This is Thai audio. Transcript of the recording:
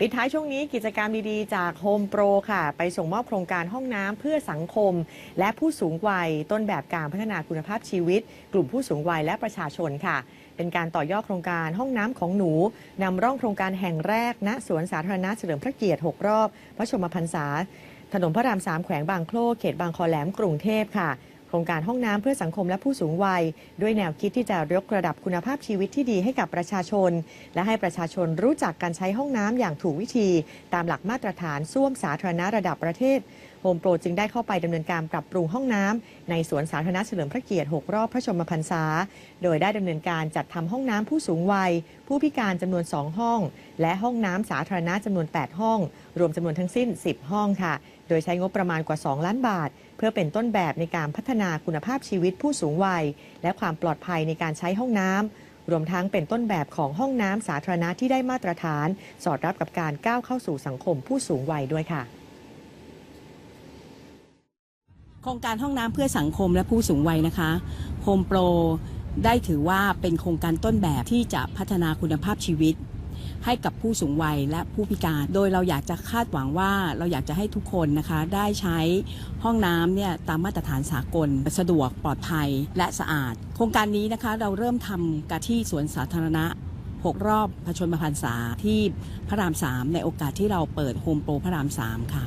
ปิดท้ายช่วงนี้กิจกรรมดีๆ จาก Home Pro ค่ะ ไปส่งมอบโครงการห้องน้ำเพื่อสังคม และผู้สูงวัย ต้นแบบการพัฒนาคุณภาพชีวิต กลุ่มผู้สูงวัยและประชาชนค่ะเป็นการต่อยอดโครงการห้องน้ำของหนูนำร่องโครงการแห่งแรกณสวนสาธารณะเฉลิมพระเกียรติ 6 รอบ พระชมพรรษา ถนนพระรามสามแขวงบางโคลเขตบางคอแหลมกรุงเทพค่ะ รงการห้องน้ำเพื่อสังคมและผู้สูงวัย ด้วยแนวคิดที่จะยกระดับคุณภาพชีวิตที่ดีให้กับประชาชน และให้ประชาชนรู้จักการใช้ห้องน้ำอย่างถูกวิธี ตามหลักมาตรฐานส้วมสาธารณะระดับประเทศโฮมโปรจึงได้เข้าไปดำเนินการปรับปรุงห้องน้ำในสวนสาธารณะเฉลิมพระเกียรติ 6 รอบพระชมพรรษา โดยได้ดำเนินการจัดทำห้องน้ำผู้สูงวัย ผู้พิการจำนวน 2 ห้อง และห้องน้ำสาธารณะจำนวน 8 ห้อง รวมจำนวนทั้งสิ้น 10 ห้องค่ะ โดยใช้งบประมาณกว่า 2 ล้านบาท เพื่อเป็นต้นแบบในการพัฒนาคุณภาพชีวิตผู้สูงวัย และความปลอดภัยในการใช้ห้องน้ำรวมทั้งเป็นต้นแบบของห้องน้ำสาธารณะที่ได้มาตรฐาน สอดรับกับการก้าวเข้าสู่สังคมผู้สูงวัยด้วยค่ะโครงการห้องน้ำเพื่อสังคมและผู้สูงวัยนะคะโฮมโปรได้ถือว่าเป็นโครงการต้นแบบที่จะพัฒนาคุณภาพชีวิต ให้กับผู้สูงวัยและผู้พิการ โดยเราอยากจะคาดหวังว่าเราอยากจะให้ทุกคนนะคะได้ใช้ห้องน้ำเนี่ยตามมาตรฐานสากล สะดวกปลอดภัยและสะอาด โครงการนี้นะคะเราเริ่มทำกันที่สวนสาธารณะ6 รอบพระชนมพรรษาที่พระราม 3 ในโอกาสที่เราเปิดโฮมโปรพระราม 3 ค่ะ